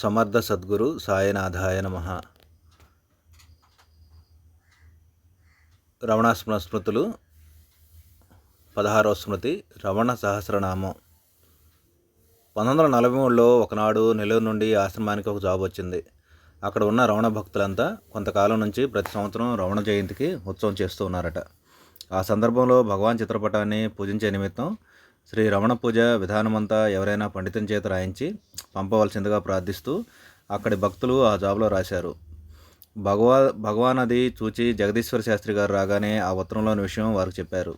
సమర్థ సద్గురు సాయనాథాయ నమ. రమణాస్మృ స్మృతులు పదహారవ స్మృతి రమణ సహస్రనామం. పంతొమ్మిది వందల నలభై మూడులో ఒకనాడు నెల్లూరు నుండి ఆశ్రమానికి ఒక జాబ్ వచ్చింది. అక్కడ ఉన్న రమణ భక్తులంతా కొంతకాలం నుంచి ప్రతి సంవత్సరం రమణ జయంతికి ఉత్సవం చేస్తూ ఉన్నారట. ఆ సందర్భంలో భగవాన్ చిత్రపటాన్ని పూజించే నిమిత్తం శ్రీ రమణ పూజ విధానమంతా ఎవరైనా పండితుని చేత రాయించి పంపవలసిందిగా ప్రార్థిస్తూ అక్కడి భక్తులు ఆ జాబ్లో రాశారు. భగవా భగవాన్ అది చూచి జగదీశ్వర శాస్త్రి గారు రాగానే ఆ ఉత్తరంలోని విషయం వారికి చెప్పారు.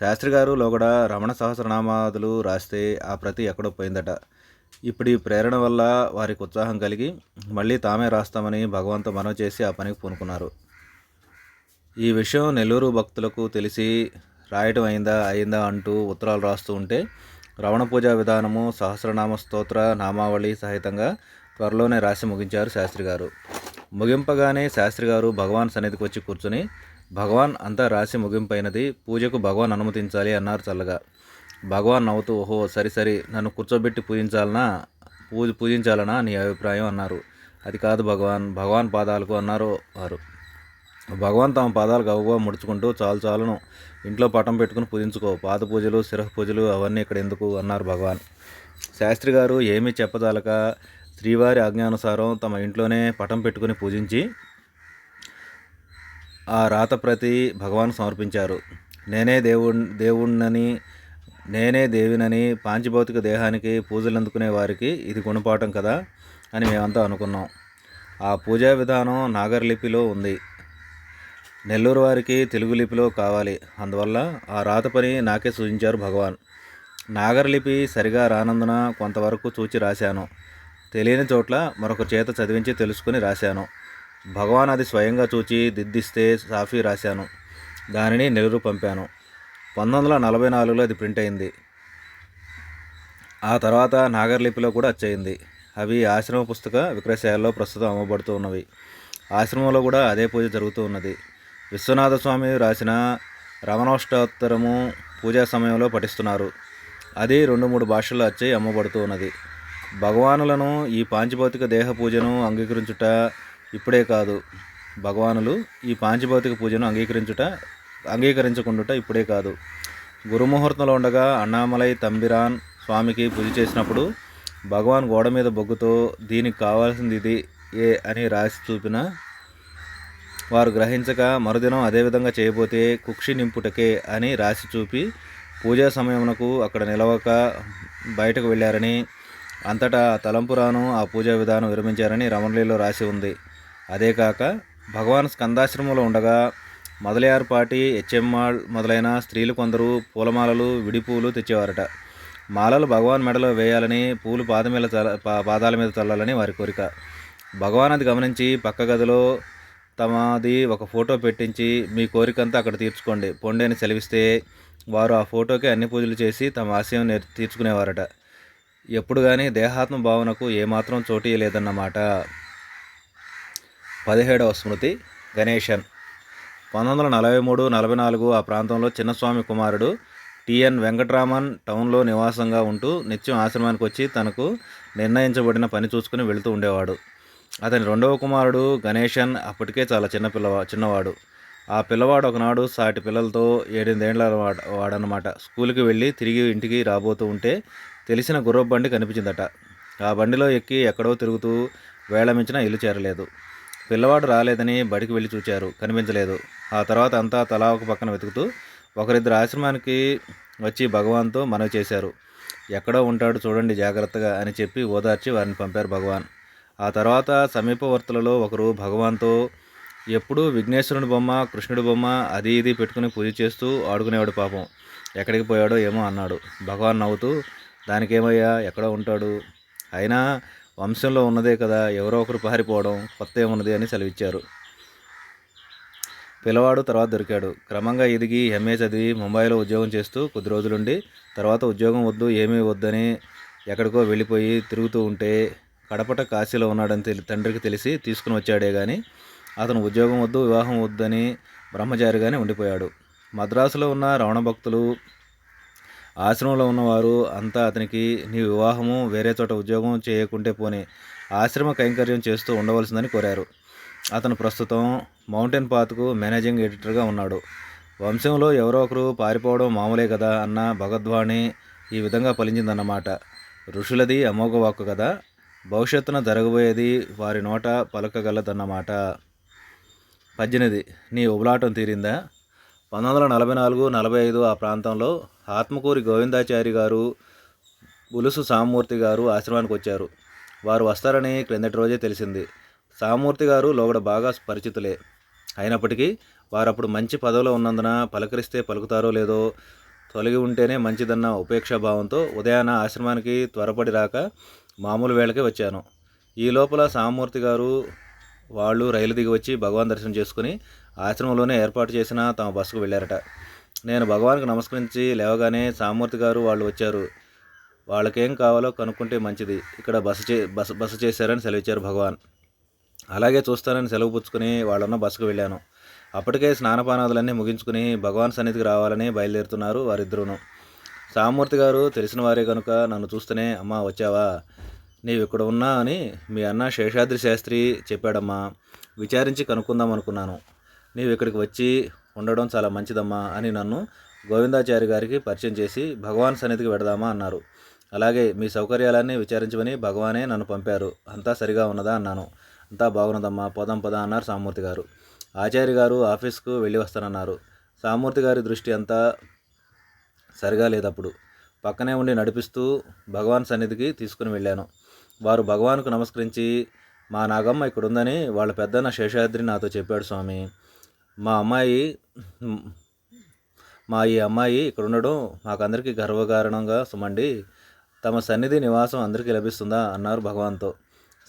శాస్త్రి గారు లోగడ రమణ సహస్రనామాదులు రాస్తే ఆ ప్రతి ఎక్కడో పోయిందట. ఇప్పుడు ఈ ప్రేరణ వల్ల వారికి ఉత్సాహం కలిగి మళ్ళీ తామే రాస్తామని భగవంతు మనవి చేసి ఆ పనికి పూనుకున్నారు. ఈ విషయం నెల్లూరు భక్తులకు తెలిసి రాయటం అయిందా అయిందా అంటూ ఉత్తరాలు రాస్తూ ఉంటే రవణ పూజా విధానము సహస్రనామ స్తోత్ర నామావళి సహితంగా త్వరలోనే రాసి ముగించారు శాస్త్రి గారు. ముగింపగానే శాస్త్రి గారు భగవాన్ సన్నిధికి వచ్చి కూర్చుని భగవాన్ అంతా రాసి ముగింపైనది పూజకు భగవాన్ అనుమతించాలి అన్నారు చల్లగా. భగవాన్ నవ్వుతూ ఓహో సరి సరి నన్ను కూర్చోబెట్టి పూజించాలనా? పూజ పూజించాలనా? నీ అభిప్రాయం అన్నారు. అది కాదు భగవాన్ భగవాన్ పాదాలకు అన్నారు వారు. భగవాన్ తమ పాదాలు గవగా ముడుచుకుంటూ చాలు చాలును. ఇంట్లో పటం పెట్టుకుని పూజించుకో. పాద పూజలు శిరహ పూజలు అవన్నీ ఇక్కడ ఎందుకు అన్నారు భగవాన్. శాస్త్రి గారు ఏమీ చెప్పదాలక శ్రీవారి ఆజ్ఞానుసారం తమ ఇంట్లోనే పటం పెట్టుకుని పూజించి ఆ రాత ప్రతి భగవాన్ సమర్పించారు. నేనే దేవుణ్ దేవుణ్ణని నేనే దేవినని పాంచభౌతిక దేహానికి పూజలు అందుకునే వారికి ఇది గుణపాఠం కదా అని మేమంతా అనుకున్నాం. ఆ పూజా విధానం నాగర్లిపిలో ఉంది. నెల్లూరు వారికి తెలుగు లిపిలో కావాలి. అందువల్ల ఆ రాత పని నాకే సూచించారు భగవాన్. నాగరలిపి సరిగా రానందున కొంతవరకు చూచి రాశాను. తెలియని చోట్ల మరొక చేత చదివించి తెలుసుకుని రాశాను. భగవాన్ అది స్వయంగా చూచి దిద్దిస్తే సాఫీ రాశాను. దానిని నెల్లూరు పంపాను. పంతొమ్మిది వందల నలభై నాలుగులో అది ప్రింట్ అయింది. ఆ తర్వాత నాగర్లిపిలో కూడా వచ్చయింది అవి ఆశ్రమ పుస్తక విక్రయశాలలో ప్రస్తుతం అమ్మబడుతూ ఉన్నవి. ఆశ్రమంలో కూడా అదే పూజ జరుగుతూ ఉన్నది. విశ్వనాథ స్వామి రాసిన రమణోష్టోత్తరము పూజా సమయంలో పఠిస్తున్నారు. అది రెండు మూడు భాషల్లో వచ్చి అమ్మబడుతూ ఉన్నది. భగవానులను ఈ పాంచభౌతిక దేహ పూజను అంగీకరించుట ఇప్పుడే కాదు. భగవానులు ఈ పాంచభౌతిక పూజను అంగీకరించుట అంగీకరించుకుంటుట ఇప్పుడే కాదు. గురుముహూర్తంలో ఉండగా అన్నామలై తంబిరాన్ స్వామికి పూజ చేసినప్పుడు భగవాన్ గోడ మీద బొగ్గుతో దీనికి కావాల్సింది ఇది ఏ అని రాసి చూపిన వారు గ్రహించక మరుదినం అదేవిధంగా చేయబోతే కుక్షి నింపుటకే అని రాసి చూపి పూజా సమయమునకు అక్కడ నిలవక బయటకు వెళ్ళారని అంతటా తలంపురాను ఆ పూజా విధానం విరమించారని రమణలీలో రాసి ఉంది. అదే కాక భగవాన్ స్కందాశ్రమంలో ఉండగా మొదలయారుపాటి హెచ్ఎంఆర్ మొదలైన స్త్రీలు కొందరు పూలమాలలు విడిపూలు తెచ్చేవారట. మాలలు భగవాన్ మెడలో వేయాలని పూలు పాద మీద పాదాల మీద చల్లాలని వారి కోరిక. భగవాన్ అది గమనించి పక్క గదిలో తమది ఒక ఫోటో పెట్టించి మీ కోరికంతా అక్కడ తీర్చుకోండి. పొండి అని సెలవిస్తే వారు ఆ ఫోటోకి అన్ని పూజలు చేసి తమ ఆశయం తీర్చుకునేవారట. ఎప్పుడు కానీ దేహాత్మ భావనకు ఏమాత్రం చోటీ లేదన్నమాట. పదిహేడవ స్మృతి గణేషన్ పంతొమ్మిది వందల నలభై మూడు నలభై నాలుగు ఆ ప్రాంతంలో చిన్నస్వామి కుమారుడు టిఎన్ వెంకట్రామన్ టౌన్లో నివాసంగా ఉంటూ నిత్యం ఆశ్రమానికి వచ్చి తనకు నిర్ణయించబడిన పని చూసుకుని వెళుతూ ఉండేవాడు. అతని రెండవ కుమారుడు గణేషన్ అప్పటికే చాలా చిన్న పిల్లవా చిన్నవాడు. ఆ పిల్లవాడు ఒకనాడు సాటి పిల్లలతో ఏడెనిమిదేళ్ళ వాడనమాట స్కూల్కి వెళ్ళి తిరిగి ఇంటికి రాబోతూ ఉంటే తెలిసిన గుర్రపు బండి కనిపించిందట. ఆ బండిలో ఎక్కి ఎక్కడో తిరుగుతూ వేళమించిన ఇల్లు చేరలేదు. పిల్లవాడు రాలేదని బడికి వెళ్ళి చూచారు. కనిపించలేదు. ఆ తర్వాత అంతా తలా ఒక పక్కన వెతుకుతూ ఒకరిద్దరు ఆశ్రమానికి వచ్చి భగవాన్తో మనవి చేశారు. ఎక్కడో ఉంటాడు చూడండి జాగ్రత్తగా అని చెప్పి ఓదార్చి వారిని పంపారు భగవాన్. ఆ తర్వాత సమీపవర్తులలో ఒకరు భగవాన్తో ఎప్పుడూ విఘ్నేశ్వరుని బొమ్మ కృష్ణుడి బొమ్మ అది ఇది పెట్టుకుని పూజ చేస్తూ ఆడుకునేవాడు పాపం. ఎక్కడికి పోయాడో ఏమో అన్నాడు. భగవాన్ నవ్వుతూ దానికేమయ్యా? ఎక్కడ ఉంటాడు. అయినా వంశంలో ఉన్నదే కదా ఎవరో ఒకరు పారిపోవడం కొత్త ఏమున్నది అని సెలవిచ్చారు. పిల్లవాడు తర్వాత దొరికాడు. క్రమంగా ఎదిగి ఎంఏ చదివి ముంబైలో ఉద్యోగం చేస్తూ కొద్ది రోజులుండి తర్వాత ఉద్యోగం వద్దు ఏమీ వద్దని ఎక్కడికో వెళ్ళిపోయి తిరుగుతూ ఉంటే కడపట కాశీలో ఉన్నాడని తెలి తండ్రికి తెలిసి తీసుకుని వచ్చాడే కానీ అతను ఉద్యోగం వద్దు వివాహం వద్దని బ్రహ్మచారిగానే ఉండిపోయాడు. మద్రాసులో ఉన్న రమణ భక్తులు ఆశ్రమంలో ఉన్నవారు అంతా అతనికి నీ వివాహము వేరే చోట ఉద్యోగం చేయకుంటే పోనీ ఆశ్రమ కైంకర్యం చేస్తూ ఉండవలసిందని కోరారు. అతను ప్రస్తుతం మౌంటైన్ పాత్కు మేనేజింగ్ ఎడిటర్గా ఉన్నాడు. వంశంలో ఎవరో ఒకరు పారిపోవడం మామూలే కదా అన్న భగద్వాణి ఈ విధంగా ఫలించిందన్నమాట ఋషులది అమోఘ వాక్కు కదా. భవిష్యత్తున జరగబోయేది వారి నోట పలకగలదన్నమాట. పద్దెనిమిది నీ ఉబలాటం తీరిందా? పంతొమ్మిది వందల నలభై నాలుగు నలభై ఐదు ఆ ప్రాంతంలో ఆత్మకూరి గోవిందాచారి గారు బులుసు సామూర్తి గారు ఆశ్రమానికి వచ్చారు. వారు వస్తారని క్రిందటి రోజే తెలిసింది. సామూర్తి గారు లోగడ బాగా పరిచితులే. అయినప్పటికీ వారు అప్పుడు మంచి పదవిలో ఉన్నందున పలకరిస్తే పలుకుతారో లేదో తొలగి ఉంటేనే మంచిదన్న ఉపేక్షాభావంతో ఉదయాన ఆశ్రమానికి త్వరపడి రాక మామూలు వేళకే వచ్చాను. ఈ లోపల సామూర్తి గారు వాళ్ళు రైలు దిగి వచ్చి భగవాన్ దర్శనం చేసుకుని ఆశ్రమంలోనే ఏర్పాటు చేసిన తమ బస్సుకు వెళ్ళారట. నేను భగవాన్కు నమస్కరించి లేవగానే సామూర్తి గారు వాళ్ళు వచ్చారు. వాళ్ళకేం కావాలో కనుక్కుంటే మంచిది. ఇక్కడ బస చే బస బస చేశారని సెలవిచ్చారు భగవాన్. అలాగే చూస్తానని సెలవు పుచ్చుకుని వాళ్ళన్న బస్సుకు వెళ్ళాను. అప్పటికే స్నానపానాదులన్నీ ముగించుకుని భగవాన్ సన్నిధికి రావాలని బయలుదేరుతున్నారు వారిద్దరూను. సామూర్తి గారు తెలిసిన వారే కనుక నన్ను చూస్తేనే అమ్మా వచ్చావా? నీవు ఇక్కడ ఉన్నా అని మీ అన్న శేషాద్రి శాస్త్రి చెప్పాడమ్మా. విచారించి కనుక్కుందాం అనుకున్నాను. నీవు ఇక్కడికి వచ్చి ఉండడం చాలా మంచిదమ్మా అని నన్ను గోవిందాచారి గారికి పరిచయం చేసి భగవాన్ సన్నిధికి వెడదామా అన్నారు. అలాగే మీ సౌకర్యాలన్నీ విచారించమని భగవానే నన్ను పంపారు. అంతా సరిగా ఉన్నదా? అన్నాను. అంతా బాగున్నదమ్మా. పదం పదా అన్నారు సామూర్తి గారు. ఆచార్య గారు ఆఫీస్కు వెళ్ళి వస్తానన్నారు. సామూర్తి గారి దృష్టి అంతా సరిగా లేదప్పుడు పక్కనే ఉండి నడిపిస్తూ భగవాన్ సన్నిధికి తీసుకుని వెళ్ళాను. వారు భగవాన్కు నమస్కరించి మా నాగమ్మ ఇక్కడ ఉందని వాళ్ళ పెద్దన్న శేషాద్రి నాతో చెప్పాడు స్వామి. మా అమ్మాయి మా ఈ అమ్మాయి ఇక్కడ ఉండడం మాకందరికీ గర్వకారణంగా సుమండి. తమ సన్నిధి నివాసం అందరికీ లభిస్తుందా? అన్నారు భగవాన్తో.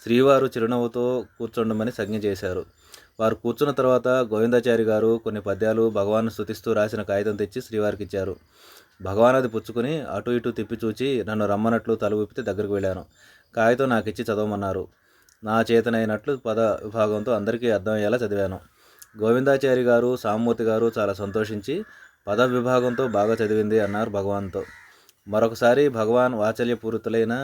శ్రీవారు చిరునవ్వుతో కూర్చుండమని సంజ్ఞ చేశారు. వారు కూర్చున్న తర్వాత గోవిందాచారి గారు కొన్ని పద్యాలు భగవాన్ స్థుతిస్తూ రాసిన కాగితం తెచ్చి శ్రీవారికి ఇచ్చారు. భగవాన్ అది పుచ్చుకుని అటు ఇటు తిప్పి చూచి నన్ను రమ్మన్నట్లు తల ఊపితే దగ్గరికి వెళ్ళాను. కాగితం నాకు ఇచ్చి చదవమన్నారు. నా చేతనైనట్లు పద విభాగంతో అందరికీ అర్థమయ్యేలా చదివాను. గోవిందాచారి గారు సామూర్తి గారు చాలా సంతోషించి పద విభాగంతో బాగా చదివింది అన్నారు భగవాన్తో. మరొకసారి భగవాన్ వాత్సల్య పూరితులైన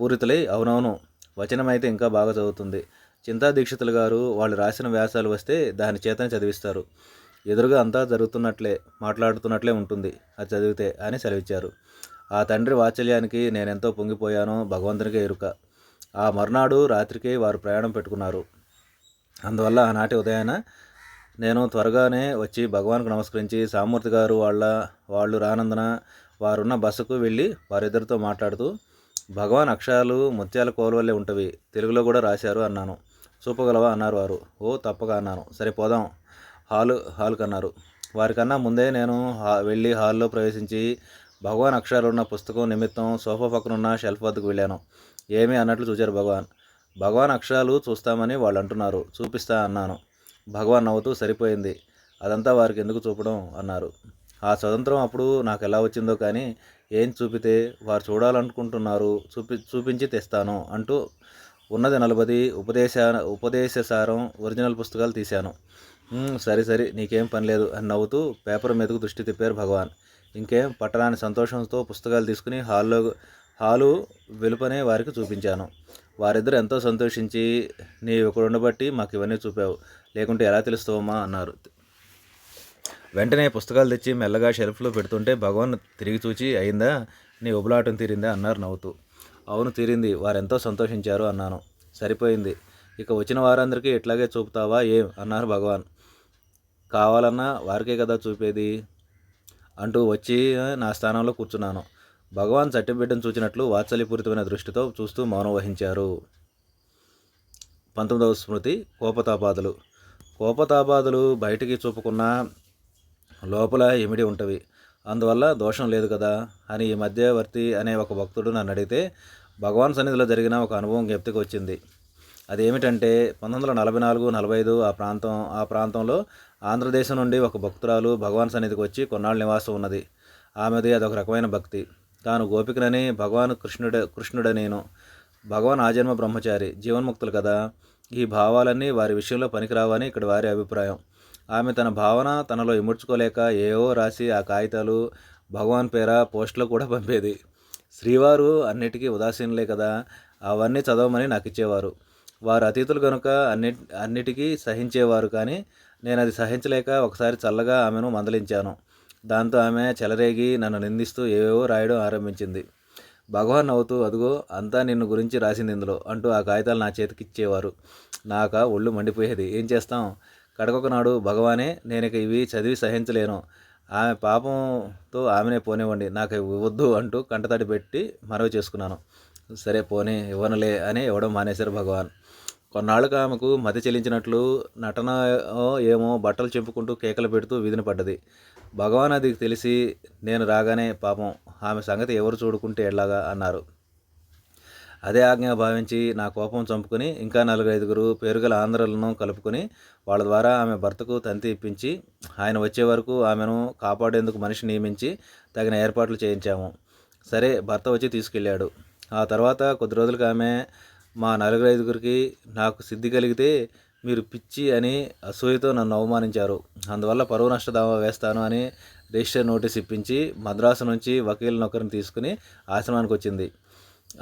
పూరితులై అవునవును వచనమైతే ఇంకా బాగా చదువుతుంది. చింతా దీక్షితులు గారు వాళ్ళు రాసిన వ్యాసాలు వస్తే దాని చేతనే చదివిస్తారు. ఎదురుగా అంతా జరుగుతున్నట్లే మాట్లాడుతున్నట్లే ఉంటుంది. అది చదివితే అని సెలవిచ్చారు. ఆ తండ్రి వాత్సల్యానికి నేనెంతో పొంగిపోయానో భగవంతునికే ఎరుక. ఆ మర్నాడు రాత్రికే వారు ప్రయాణం పెట్టుకున్నారు. అందువల్ల ఆనాటి ఉదయాన నేను త్వరగానే వచ్చి భగవాన్కు నమస్కరించి సామూర్తి గారు వాళ్ళ వాళ్ళు రానందున వారున్న బస్సుకు వెళ్ళి వారిద్దరితో మాట్లాడుతూ భగవాన్ అక్షరాలు ముత్యాల కోలవల్లే ఉంటవి. తెలుగులో కూడా రాశారు అన్నాను. చూపగలవా? అన్నారు వారు. ఓ తప్పగా అన్నాను. సరే పోదాం. హాలు హాల్కి అన్నారు వారికన్నా ముందే నేను హా వెళ్ళి హాల్లో ప్రవేశించి భగవాన్ అక్షరాలు ఉన్న పుస్తకం నిమిత్తం సోఫా పక్కన ఉన్న షెల్ఫ్ వద్దకు వెళ్ళాను. ఏమీ అన్నట్లు చూశారు భగవాన్. భగవాన్ అక్షరాలు చూస్తామని వాళ్ళు అంటున్నారు. చూపిస్తా అన్నాను. భగవాన్ నవ్వుతూ సరిపోయింది. అదంతా వారికి ఎందుకు చూపడం అన్నారు. ఆ స్వతంత్రం అప్పుడు నాకు ఎలా వచ్చిందో కానీ ఏం చూపితే వారు చూడాలనుకుంటున్నారు. చూపి చూపించి తెస్తాను అంటూ ఉన్నది నలభది ఉపదేశ ఉపదేశసారం ఒరిజినల్ పుస్తకాలు తీశాను. సరే సరే నీకేం పని లేదు అని నవ్వుతూ పేపర్ మీదకు దృష్టి తిప్పారు భగవాన్. ఇంకేం పట్టరాని సంతోషంతో పుస్తకాలు తీసుకుని హాల్లో హాలు వెలుపనే వారికి చూపించాను. వారిద్దరు ఎంతో సంతోషించి నీ ఇక్కడ ఉండబట్టి మాకు ఇవన్నీ చూపావు. లేకుంటే ఎలా తెలుస్తావమ్మా? అన్నారు. వెంటనే పుస్తకాలు తెచ్చి మెల్లగా షెల్ఫ్లో పెడుతుంటే భగవాన్ తిరిగి చూచి అయిందా నీ ఉబలాటం తీరిందా? అన్నారు నవ్వుతూ. అవును తీరింది. వారెంతో సంతోషించారు అన్నాను. సరిపోయింది. ఇక వచ్చిన వారందరికీ ఇట్లాగే చూపుతావా? ఏం? అన్నారు భగవాన్. కావాలన్నా వారికే కదా చూపేది? అంటూ వచ్చి నా స్థానంలో కూర్చున్నాను. భగవాన్ చట్టిబిడ్డను చూచినట్లు వాత్సల్యపూరితమైన దృష్టితో చూస్తూ మౌనం వహించారు. పంతొమ్మిదవ స్మృతి కోపతాపాదులు. కోపతాపాదులు బయటికి చూపుకున్న లోపల ఇమిడి ఉంటవి. అందువల్ల దోషం లేదు కదా? అని ఈ మధ్యవర్తి అనే ఒక భక్తుడు నన్ను అడిగితే భగవాన్ సన్నిధిలో జరిగిన ఒక అనుభవం జ్ఞప్తికి వచ్చింది. అదేమిటంటే పంతొమ్మిది వందల నలభై నాలుగు నలభై ఐదు ఆ ప్రాంతం ఆ ప్రాంతంలో ఆంధ్రదేశం నుండి ఒక భక్తురాలు భగవాన్ సన్నిధికి వచ్చి కొన్నాళ్ళు నివాసం ఉన్నది. ఆమెది అదొక రకమైన భక్తి. తాను గోపికనని భగవాన్ కృష్ణుడ కృష్ణుడ నేను భగవాన్ ఆజన్మ బ్రహ్మచారి జీవన్ముక్తులు కదా. ఈ భావాలన్నీ వారి విషయంలో పనికిరావని ఇక్కడ వారి అభిప్రాయం. ఆమె తన భావన తనలో ఇముడ్చుకోలేక ఏవో రాసి ఆ కాగితాలు భగవాన్ పేర పోస్టులో కూడా పంపేది. శ్రీవారు అన్నిటికీ ఉదాసీనులే కదా. అవన్నీ చదవమని నాకు ఇచ్చేవారు వారు అతిథులు కనుక అన్ని అన్నిటికీ సహించేవారు కానీ నేను అది సహించలేక ఒకసారి చల్లగా ఆమెను మందలించాను. దాంతో ఆమె చెలరేగి నన్ను నిందిస్తూ ఏవేవో రాయడం ఆరంభించింది. భగవాన్ నవ్వుతూ అదుగో అంతా నిన్ను గురించి రాసింది ఇందులో అంటూ ఆ కాగితాలు నా చేతికి ఇచ్చేవారు నాక ఒళ్ళు మండిపోయేది. ఏం చేస్తాం? కడకొకనాడు భగవానే నేను ఇక ఇవి చదివి సహించలేను. ఆమె పాపంతో ఆమెనే పోనివ్వండి. నాకు ఇవ్వద్దు అంటూ కంటతడి పెట్టి మనవి చేసుకున్నాను. సరే పోనీ ఇవ్వనులే అని ఇవ్వడం మానేశారు భగవాన్. కొన్నాళ్ళకు ఆమెకు మతి చెల్లించినట్లు నటన ఏమో బట్టలు చెంపుకుంటూ కేకలు పెడుతూ వీధిని పడ్డది. భగవాన్ అది తెలిసి నేను రాగానే పాపం ఆమె సంగతి ఎవరు చూడుకుంటే ఎలాగా అన్నారు. అదే ఆజ్ఞ భావించి నా కోపం చంపుకుని ఇంకా నలుగురు ఐదుగురు పేరుగల ఆంధ్రలను కలుపుకొని వాళ్ళ ద్వారా ఆమె భర్తకు తంతి ఇప్పించి ఆయన వచ్చే వరకు ఆమెను కాపాడేందుకు మనిషి నియమించి తగిన ఏర్పాట్లు చేయించాము. సరే భర్త వచ్చి తీసుకెళ్ళాడు. ఆ తర్వాత కొద్ది రోజులకు ఆమె మా నలుగురు ఐదుగురికి నాకు సిద్ధి కలిగితే మీరు పిచ్చి అని అసూయతో నన్ను అవమానించారు. అందువల్ల పరువు నష్ట దావా వేస్తాను అని రిజిస్టర్ నోటీస్ ఇప్పించి మద్రాసు నుంచి వకీల్ ఒకరిని తీసుకుని ఆశ్రమానికి వచ్చింది.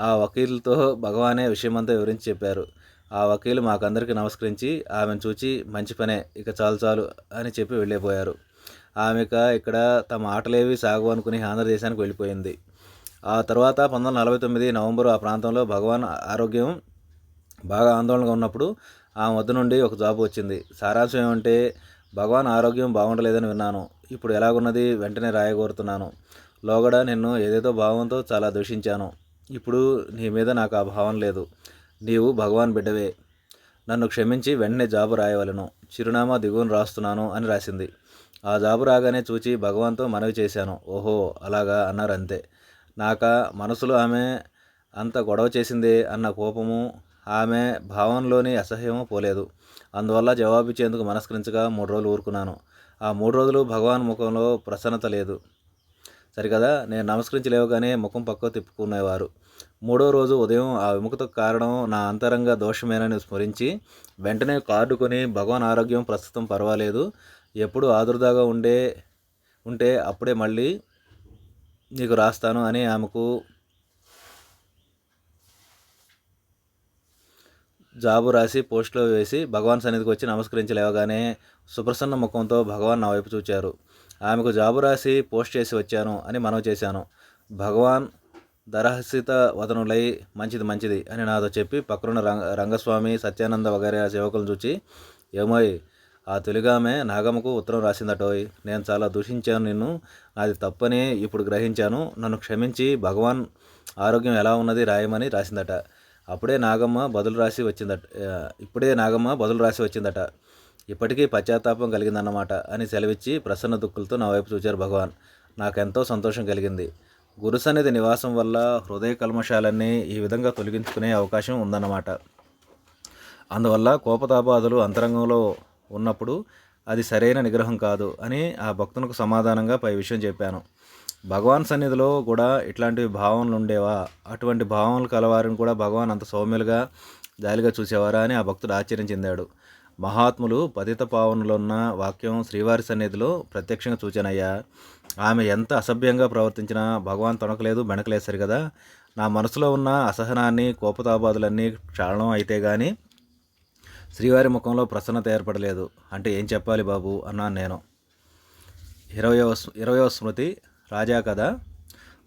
ఆ వకీల్తో భగవానే విషయమంతా వివరించి చెప్పారు. ఆ వకీలు మాకందరికీ నమస్కరించి ఆమెను చూచి మంచి పనే ఇక చాలు చాలు అని చెప్పి వెళ్ళిపోయారు. ఆమెక ఇక్కడ తమ ఆటలేవి సాగు అనుకుని ఆంధ్రదేశానికి వెళ్ళిపోయింది. ఆ తర్వాత పంతొమ్మిది వందల నలభై తొమ్మిది నవంబర్ ఆ ప్రాంతంలో భగవాన్ ఆరోగ్యం బాగా ఆందోళనగా ఉన్నప్పుడు ఆమె వద్ద నుండి ఒక జాబ్ వచ్చింది. సారాంశం ఏమంటే భగవాన్ ఆరోగ్యం బాగుండలేదని విన్నాను. ఇప్పుడు ఎలాగున్నది వెంటనే రాయగోరుతున్నాను. లోగడ నిన్ను ఏదేదో భావంతో చాలా దూషించాను ఇప్పుడు నీ మీద నాకు ఆ భావం లేదు. నీవు భగవాన్ బిడ్డవే. నన్ను క్షమించి వెంటనే జాబు రాయవలను. చిరునామా దిగువను రాస్తున్నాను అని రాసింది. ఆ జాబు రాగానే చూచి భగవాన్తో మనవి చేశాను. ఓహో అలాగా అన్నారు అంతే. నాక మనసులో ఆమె అంత గొడవ చేసిందే అన్న కోపము ఆమె భావంలోని అసహ్యము పోలేదు. అందువల్ల జవాబిచ్చేందుకు మనస్కరించగా మూడు రోజులు ఊరుకున్నాను. ఆ మూడు రోజులు భగవాన్ ముఖంలో ప్రసన్నత లేదు. సరికదా నేను నమస్కరించి లేవగానే ముఖం పక్క తిప్పుకునేవారు. మూడో రోజు ఉదయం ఆ విముఖతకు కారణం నా అంతరంగ దోషమేనని స్మరించి వెంటనే కార్డు కొని భగవాన్ ఆరోగ్యం ప్రస్తుతం పర్వాలేదు. ఎప్పుడు ఆదుర్దాగా ఉండే ఉంటే అప్పుడే మళ్ళీ నీకు రాస్తాను అని ఆమెకు జాబు రాసి పోస్ట్లో వేసి భగవాన్ సన్నిధికి వచ్చి నమస్కరించి లేవగానే సుప్రసన్న ముఖంతో భగవాన్ నా వైపు చూచారు. ఆమెకు జాబు రాసి పోస్ట్ చేసి వచ్చాను అని మనవి చేశాను. భగవాన్ దరహసిత వదనులై మంచిది మంచిది అని నాతో చెప్పి పక్కనున్న రంగ రంగస్వామి సత్యానంద వగైరే సేవకులను చూచి ఏమోయ్ ఆ తొలిగామె నాగమ్మకు ఉత్తరం రాసిందటోయ్. నేను చాలా దూషించాను నిన్ను. నాది తప్పని ఇప్పుడు గ్రహించాను. నన్ను క్షమించి భగవాన్ ఆరోగ్యం ఎలా ఉన్నది రాయమని రాసిందట. అప్పుడే నాగమ్మ బదులు రాసి వచ్చిందట. ఇప్పుడే నాగమ్మ బదులు రాసి వచ్చిందట. ఇప్పటికీ పశ్చాత్తాపం కలిగిందన్నమాట అని సెలవిచ్చి ప్రసన్న దుక్కులతో నా వైపు చూచారు భగవాన్. నాకెంతో సంతోషం కలిగింది. గురు సన్నిధి నివాసం వల్ల హృదయ కల్మషాలన్నీ ఈ విధంగా తొలగించుకునే అవకాశం ఉందన్నమాట. అందువల్ల కోపతాపాదులు అంతరంగంలో ఉన్నప్పుడు అది సరైన నిగ్రహం కాదు అని ఆ భక్తునికి సమాధానంగా పై విషయం చెప్పాను. భగవాన్ సన్నిధిలో కూడా ఇట్లాంటి భావనలు ఉండేవా? అటువంటి భావనలు కలవారిని కూడా భగవాన్ అంత సౌమ్యులుగా జాలిగా చూసేవారా అని ఆ భక్తుడు ఆశ్చర్యం చెందాడు. మహాత్ములు పతిత పావనులున్న వాక్యం శ్రీవారి సన్నిధిలో ప్రత్యక్షంగా సూచనయ్యా ఆమె ఎంత అసభ్యంగా ప్రవర్తించినా భగవాన్ తొనకలేదు బెనకలేదు సరిగదా నా మనసులో ఉన్న అసహనాన్ని కోపతాబాదులన్నీ క్షాళనం అయితే కానీ శ్రీవారి ముఖంలో ప్రసన్నత ఏర్పడలేదు. అంటే ఏం చెప్పాలి బాబు? అన్నాను నేను. ఇరవయవ ఇరవయవ స్మృతి రాజా కథ.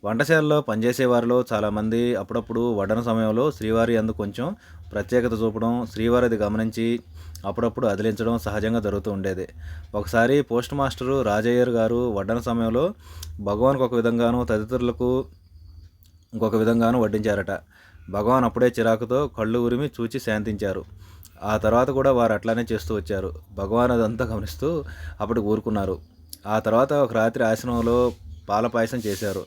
వంటశాలలో పనిచేసేవారిలో చాలామంది అప్పుడప్పుడు వడ్డన సమయంలో శ్రీవారి అందు కొంచెం ప్రత్యేకత చూపడం శ్రీవారిది గమనించి అప్పుడప్పుడు అదిలించడం సహజంగా జరుగుతూ ఉండేది. ఒకసారి పోస్ట్ మాస్టరు రాజయ్యర్ గారు వడ్డన సమయంలో భగవాన్కు ఒక విధంగాను తదితరులకు ఇంకొక విధంగాను వడ్డించారట. భగవాన్ అప్పుడే చిరాకుతో కళ్ళు ఉరిమి చూచి శాంతించారు. ఆ తర్వాత కూడా వారు అట్లానే చేస్తూ వచ్చారు. భగవాన్ అదంతా గమనిస్తూ అప్పటికి ఊరుకున్నారు. ఆ తర్వాత ఒక రాత్రి ఆశ్రమంలో పాల పాయసం చేశారు.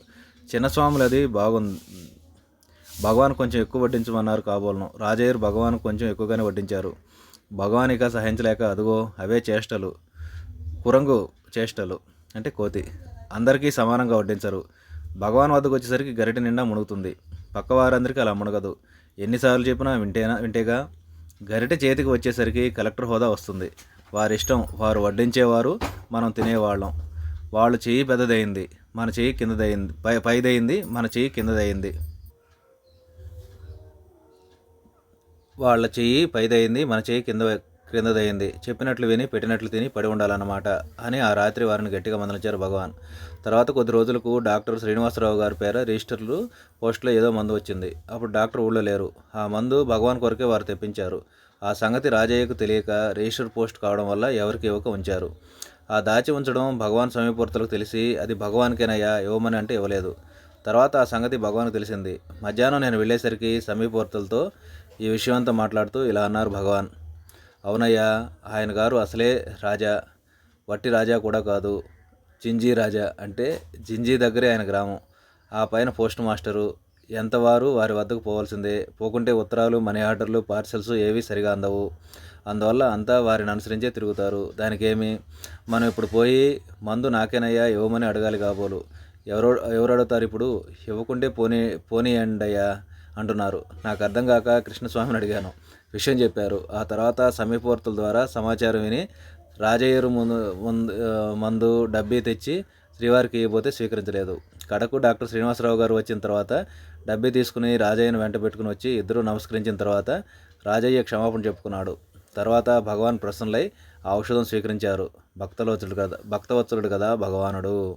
అది బాగుంది భగవాన్ కొంచెం ఎక్కువ వడ్డించమన్నారు కాబోలను. రాజయ్యర్ భగవాన్ కొంచెం ఎక్కువగానే వడ్డించారు. భగవాన్ ఇక సహించలేక అదుగో అవే చేష్టలు. కురంగు చేష్టలు అంటే కోతి. అందరికీ సమానంగా వడ్డించరు. భగవాన్ వద్దకు వచ్చేసరికి గరిటె నిండా మునుగుతుంది. పక్క వారందరికీ అలా మునగదు. ఎన్నిసార్లు చెప్పినా వింటేనా వింటేగా? గరిట చేతికి వచ్చేసరికి కలెక్టర్ హోదా వస్తుంది. వారిష్టం వారు వడ్డించేవారు మనం తినేవాళ్ళం. వాళ్ళ చెయ్యి పెద్దదయింది మన చెయ్యి కిందదయింది పై పైదయింది మన చెయ్యి కిందదయింది. వాళ్ళ చెయ్యి పైదయింది మన చెయ్యి కింద క్రిందదయింది చెప్పినట్లు విని పెట్టినట్లు తిని పడి ఉండాలన్నమాట అని ఆ రాత్రి వారిని గట్టిగా మందలించారు భగవాన్. తర్వాత కొద్ది రోజులకు డాక్టర్ శ్రీనివాసరావు గారి పేర రిజిస్టర్లు పోస్టులో ఏదో మందు వచ్చింది. అప్పుడు డాక్టర్ ఊళ్ళో లేరు. ఆ మందు భగవాన్ కొరకే వారు తెప్పించారు. ఆ సంగతి రాజయ్యకు తెలియక రిజిస్టర్ పోస్ట్ కావడం వల్ల ఎవరికి ఇవ్వక ఉంచారు. ఆ దాచి ఉంచడం భగవాన్ సమీపూర్తలకు తెలిసి అది భగవాన్కేనయ్యా ఇవ్వమని అంటే ఇవ్వలేదు. తర్వాత ఆ సంగతి భగవాన్కు తెలిసింది. మధ్యాహ్నం నేను వెళ్ళేసరికి సమీపవర్తులతో ఈ విషయం అంతా మాట్లాడుతూ ఇలా అన్నారు భగవాన్. అవునయ్యా ఆయన గారు అసలే రాజా. వట్టి రాజా కూడా కాదు జింజీ రాజా అంటే జింజీ దగ్గరే ఆయన గ్రామం. ఆ పైన పోస్ట్ మాస్టరు. ఎంతవారు వారి వద్దకు పోవాల్సిందే. పోకుంటే ఉత్తరాలు మనీ ఆర్డర్లు పార్సల్స్ ఏవి సరిగా అందవు. అందువల్ల అంతా వారిని అనుసరించే తిరుగుతారు. దానికేమి? మనం ఇప్పుడు పోయి మందు నాకేనయ్యా ఇవ్వమని అడగాలి కాబోలు. ఎవరో ఎవరు అడుగుతారు ఇప్పుడు? ఇవ్వకుంటే పోనీ పోనీయండి అయ్యా అంటున్నారు. నాకు అర్థం కాక కృష్ణస్వామిని అడిగాను. విషయం చెప్పారు. ఆ తర్వాత సమీపవర్తుల ద్వారా సమాచారం విని రాజయ్యరు ముందు ముందు మందు డబ్బీ తెచ్చి శ్రీవారికి ఇవ్వబోతే స్వీకరించలేదు. కడకు డాక్టర్ శ్రీనివాసరావు గారు వచ్చిన తర్వాత డబ్బీ తీసుకుని రాజయ్యను వెంట పెట్టుకుని వచ్చి ఇద్దరు నమస్కరించిన తర్వాత రాజయ్య క్షమాపణ చెప్పుకున్నాడు. తర్వాత భగవాన్ ప్రసన్నులై ఆ ఔషధం స్వీకరించారు. భక్తవత్సలుడు కదా భక్తవత్సలుడు కదా భగవానుడు.